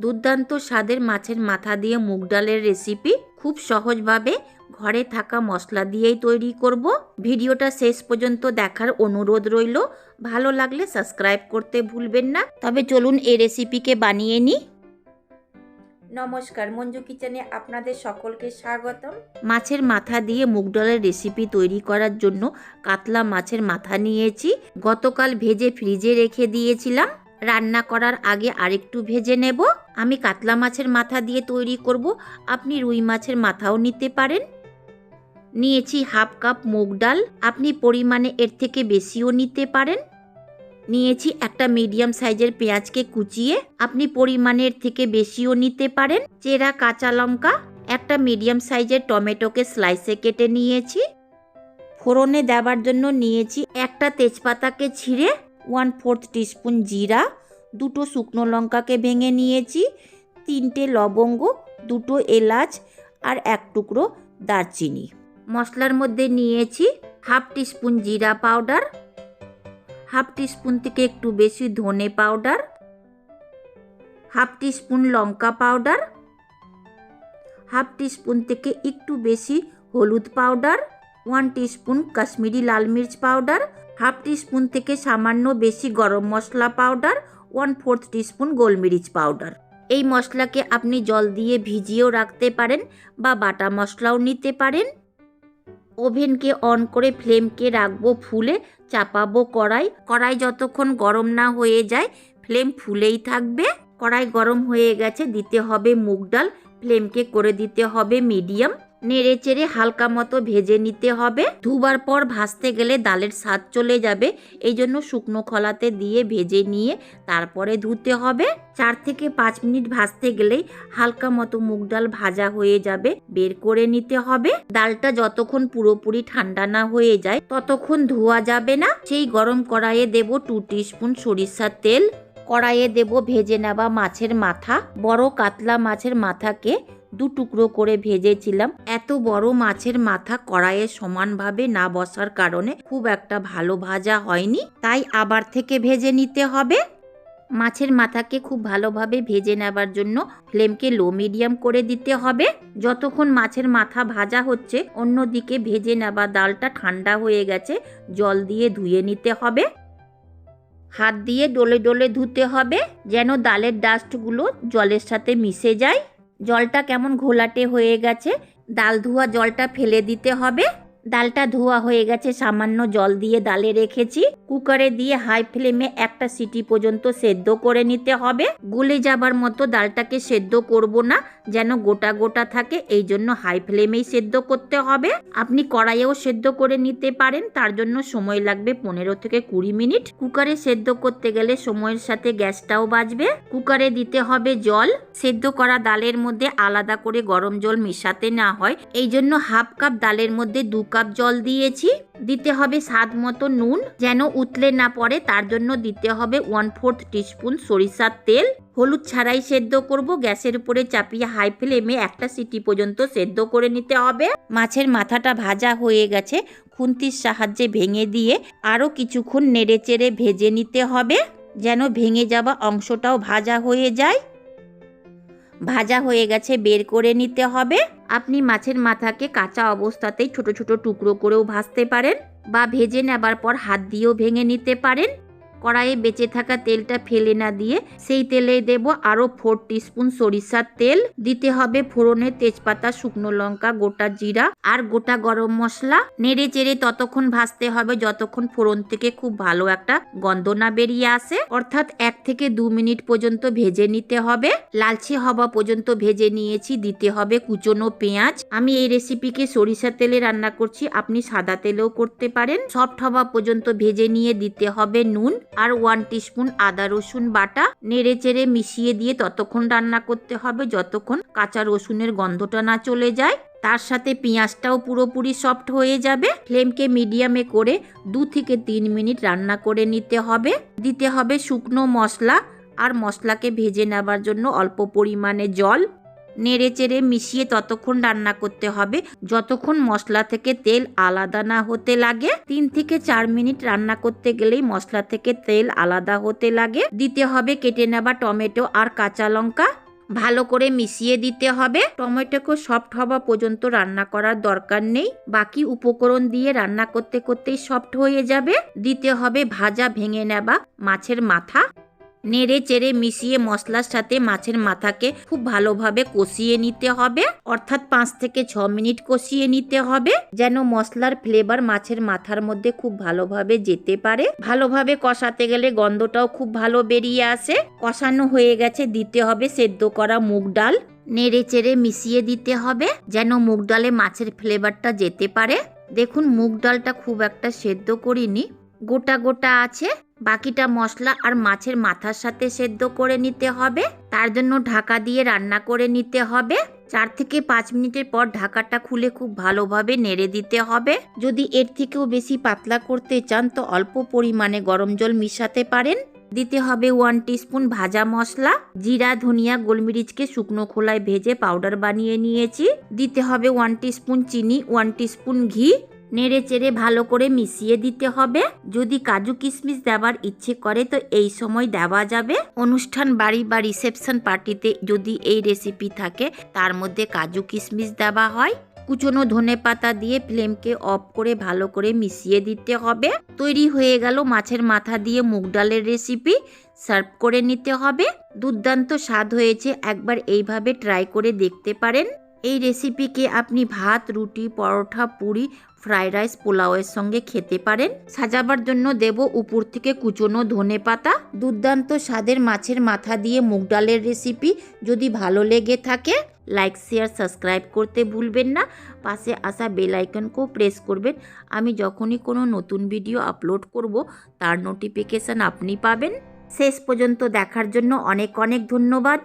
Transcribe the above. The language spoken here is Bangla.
দুর্দান্ত স্বাদের মাছের মাথা দিয়ে মুগ ডালের রেসিপি খুব সহজভাবে ঘরে থাকা মশলা দিয়েই তৈরি করব। ভিডিওটা শেষ পর্যন্ত দেখার অনুরোধ রইল। ভালো লাগলে সাবস্ক্রাইব করতে ভুলবেন না। তবে চলুন এই রেসিপিকে বানিয়ে নিই নমস্কার মঞ্জু কিচেনে আপনাদের সকলকে স্বাগতম। মাছের মাথা দিয়ে মুগ ডালের রেসিপি তৈরি করার জন্য কাতলা মাছের মাথা নিয়েছি। গতকাল ভেজে ফ্রিজে রেখে দিয়েছিলাম। রান্না করার আগে আরেকটু ভেজে নেব। আমি কাতলা মাছের মাথা দিয়ে তৈরি করব। আপনি রুই মাছের মাথাও নিতে পারেন। নিয়েছি হাফ কাপ মুগ ডাল। আপনি পরিমাণে এর থেকে বেশিও নিতে পারেন। নিয়েছি একটা মিডিয়াম সাইজের পেঁয়াজকে কুচিয়ে। আপনি পরিমাণের থেকে বেশিও নিতে পারেন। চেরা কাঁচা লঙ্কা, একটা মিডিয়াম সাইজের টমেটোকে স্লাইসে কেটে নিয়েছি। ফোড়নে দেওয়ার জন্য নিয়েছি একটা তেজপাতাকে ছিঁড়ে ওয়ান ফোর্থ টিস্পুন জিরা, দুটো শুকনো লঙ্কাকে ভেঙে নিয়েছি, তিনটে লবঙ্গ, দুটো এলাচ আর এক টুকরো দারচিনি। মশলার মধ্যে নিয়েছি হাফ টিস্পুন জিরা পাউডার, হাফ টিস্পুন থেকে একটু বেশি ধনে পাউডার, হাফ টিস্পুন লঙ্কা পাউডার, হাফ টিস্পুন থেকে একটু বেশি হলুদ পাউডার, ওয়ান টিস্পুন কাশ্মীরি লাল মির্চ পাউডার হাফ টিস্পুন থেকে সামান্য বেশি গরম মশলা পাউডার, ওয়ান ফোর্থ টিস্পুন গোলমরিচ পাউডার। এই মশলাকে আপনি জল দিয়ে ভিজিয়েও রাখতে পারেন বা বাটা মশলাও নিতে পারেন। ওভেনকে অন করে ফ্লেমকে রাখব ফুলে, চাপাবো কড়াই। কড়াই যতক্ষণ গরম না হয়ে যায়, ফ্লেম ফুলেই থাকবে। কড়াই গরম হয়ে গেছে, দিতে হবে মুগ ডাল। ফ্লেমকে করে দিতে হবে মিডিয়াম। নেড়ে চেড়ে হালকা মতো ভেজে নিতে হবে। ধুবার পর ভাজতে গেলে ডালের স্বাদ চলে যাবে। এই জন্য শুকনো খলাতে দিয়ে ভেজে নিয়ে তারপরে ধুতে হবে। চার থেকে পাঁচ মিনিট ভাজতে গেলেই হালকা মতো মুগ ডাল ভাজা হয়ে যাবে। বের করে নিতে হবে। ডালটা যতক্ষণ পুরোপুরি ঠান্ডা না হয়ে যায়, ততক্ষণ ধোয়া যাবে না। সেই গরম কড়াইয়ে দেব টু টিস্পুন সরিষার তেল। কড়াইয়ে দেব ভেজে নেওয়া মাছের মাথা। বড় কাতলা মাছের মাথাকে দু টুকরো করে ভেজেছিলাম। এত বড় মাছের মাথা কড়াইয়ে সমানভাবে না বসার কারণে খুব একটা ভালো ভাজা হয়নি, তাই আবার থেকে ভেজে নিতে হবে। মাছের মাথাকে খুব ভালোভাবে ভেজে নেবার জন্য ফ্লেমকে লো মিডিয়াম করে দিতে হবে। যতক্ষণ মাছের মাথা ভাজা হচ্ছে, অন্যদিকে ভেজে নেওয়া ডালটা ঠান্ডা হয়ে গেছে, জল দিয়ে ধুয়ে নিতে হবে। হাত দিয়ে ডলে ডলে ধুতে হবে, যেন ডালের ডাস্টগুলো জলের সাথে মিশে যায়। জলটা কেমন ঘোলাটে হয়ে গেছে? ডাল ধোয়া জলটা ফেলে দিতে হবে। ডালটা ধোয়া হয়ে গেছে, সামান্য জল দিয়ে ডালে রেখেছি। কুকারে দিয়ে হাই ফ্লেমে একটা সিটি পর্যন্ত সেদ্ধ করে নিতে হবে। গলে যাবার মতো ডালটাকে সেদ্ধ করব না, যেন গোটা গোটা থাকে, এই জন্য হাই ফ্লেমেই সেদ্ধ করতে হবে। আপনি কড়াইয়েও সেদ্ধ করে নিতে পারেন, তার জন্য সময় লাগবে পনেরো থেকে কুড়ি মিনিট। কুকারে সেদ্ধ করতে গেলে সময়ের সাথে গ্যাসটাও বাঁচবে কুকারে দিতে হবে জল। সেদ্ধ করা ডালের মধ্যে আলাদা করে গরম জল মেশাতে না হয়, এই জন্য হাফ কাপ ডালের মধ্যে দু কাপ জল দিয়েছি। দিতে হবে স্বাদ মতো নুন, যেন উতলে না পড়ে, তার জন্য দিতে হবে ওয়ান ফোর্থ টিস্পুন সরিষার তেল। হলুদ ছাড়াই সেদ্ধ করব, গ্যাসের উপরে চাপিয়ে হাই ফ্লেমে একটা সিটি পর্যন্ত সেদ্ধ করে নিতে হবে। মাছের মাথাটা ভাজা হয়ে গেছে, খুন্তির সাহায্যে ভেঙে দিয়ে আরও কিছুক্ষণ নেড়ে চেড়ে ভেজে নিতে হবে, যেন ভেঙে যাওয়া অংশটাও ভাজা হয়ে যায়। ভাজা হয়ে গেছে, বের করে নিতে হবে। আপনি মাছের মাথাকে কাঁচা অবস্থাতেই ছোট ছোট টুকরো করেও ভাজতে পারেন বা ভেজে নেবার পর হাত দিয়েও ভেঙে নিতে পারেন। কড়াইয়ে বেঁচে থাকা তেলটা ফেলে না দিয়ে সেই তেলে দেব আরও ফোর টিস্পুন সরিষার তেল। দিতে হবে ফোড়নে তেজপাতা, শুকনো লঙ্কা, গোটা জিরা আর গোটা গরম মশলা। নেড়ে চেড়ে ততক্ষণ ভাজতে হবে যতক্ষণ ফোড়ন থেকে খুব ভালো একটা গন্ধ না বেরিয়ে আসে। অর্থাৎ এক থেকে দু মিনিট পর্যন্ত ভেজে নিতে হবে। লালচে হওয়া পর্যন্ত ভেজে নিয়েছি, দিতে হবে কুচনো পেঁয়াজ। আমি এই রেসিপিকে সরিষা তেলে রান্না করছি, আপনি সাদা তেলেও করতে পারেন। সফট হওয়া পর্যন্ত ভেজে নিয়ে দিতে হবে নুন। আর ওয়ান টিস্পুন আদা, রসুন বাটা নেড়ে চেড়ে মিশিয়ে দিয়ে ততক্ষণ রান্না করতে হবে। যতক্ষণ কাঁচা রসুনের গন্ধটা না চলে যায়, তার সাথে পেঁয়াজটাও পুরোপুরি সফট হয়ে যাবে। ফ্লেমকে মিডিয়ামে করে দু থেকে তিন মিনিট রান্না করে নিতে হবে। দিতে হবে শুকনো মশলা, আর মশলাকে ভেজে নেবার জন্য অল্প পরিমাণে জল। নেড়ে চেড়ে মিশিয়ে ততক্ষণ রান্না করতে হবে। যতক্ষণ মশলা থেকে তেল আলাদা না হতে লাগে, তিন থেকে চার মিনিট রান্না করতে গেলেই মশলা থেকে তেল আলাদা হতে লাগে। দিতে হবে কেটে নেওয়া টমেটো আর কাঁচা লঙ্কা। ভালো করে মিশিয়ে দিতে হবে। টমেটোকে সফট হওয়া পর্যন্ত রান্না করার দরকার নেই। বাকি উপকরণ দিয়ে রান্না করতে করতেই সফট হয়ে যাবে। দিতে হবে ভাজা ভেঙে নেবা মাছের মাথা। নেড়ে চেড়ে মিশিয়ে মশলার সাথে মাছের মাথাকে খুব ভালোভাবে কষিয়ে নিতে হবে। অর্থাৎ পাঁচ থেকে ছ মিনিট কষিয়ে নিতে হবে যেন মশলার ফ্লেভার মাছের মাথার মধ্যে খুব ভালোভাবে যেতে পারে। ভালোভাবে কষাতে গেলে গন্ধটাও খুব ভালো বেরিয়ে আসে। কষানো হয়ে গেছে, দিতে হবে সেদ্ধ করা মুগ ডাল। নেড়ে চেড়ে মিশিয়ে দিতে হবে যেন মুগ ডালে মাছের ফ্লেভারটা যেতে পারে। দেখুন, মুগ ডালটা খুব একটা সেদ্ধ করিনি। গোটা গোটা আছে, বাকিটা মশলা আর মাছের মাথার সাথে সেদ্ধ করে নিতে হবে। তার জন্য ঢাকা দিয়ে রান্না করে নিতে হবে। চার থেকে পাঁচ মিনিটের পর ঢাকাটা খুলে খুব ভালোভাবে নেড়ে দিতে হবে। যদি এর থেকেও বেশি পাতলা করতে চান, তো অল্প পরিমাণে গরম জল মিশাতে পারেন। দিতে হবে ওয়ান টিস্পুন ভাজা মশলা। জিরা, ধনিয়া, গোলমরিচকে শুকনো খোলায় ভেজে পাউডার বানিয়ে নিয়েছি। দিতে হবে ওয়ান টিস্পুন চিনি, ওয়ান টিস্পুন ঘি। নেড়ে চেড়ে ভালো করে মিশিয়ে দিতে হবে। যদি কাজু কিশমিশ দেওয়ার ইচ্ছে করে, তো এই সময় দেওয়া যাবে। অনুষ্ঠান বাড়ি বা রিসেপশন পার্টিতে যদি এই রেসিপি থাকে, তার মধ্যে কাজু কিশমিশ দেওয়া হয়। কুচনো ধনে পাতা দিয়ে ফ্লেমকে অফ করে ভালো করে মিশিয়ে দিতে হবে। তৈরি হয়ে গেল মাছের মাথা দিয়ে মুগ ডালের রেসিপি। সার্ভ করে নিতে হবে। দুর্দান্ত স্বাদ হয়েছে, একবার এইভাবে ট্রাই করে দেখতে পারেন। এই রেসিপিকে আপনি ভাত, রুটি, পরোটা, পুরি ফ্রাইড রাইস পোলাওয়ের সঙ্গে খেতে পারেন। সাজাবার জন্য দেব উপর থেকে কুচনো ধনে পাতা। দুর্দান্ত স্বাদের মাছের মাথা দিয়ে মুগ ডালের রেসিপি যদি ভালো লেগে থাকে লাইক শেয়ার সাবস্ক্রাইব করতে ভুলবেন না। পাশে আসা বেল আইকনকেও প্রেস করবেন। আমি যখনই কোনো নতুন ভিডিও আপলোড করব, তার নোটিফিকেশান আপনি পাবেন। শেষ পর্যন্ত দেখার জন্য অনেক অনেক ধন্যবাদ।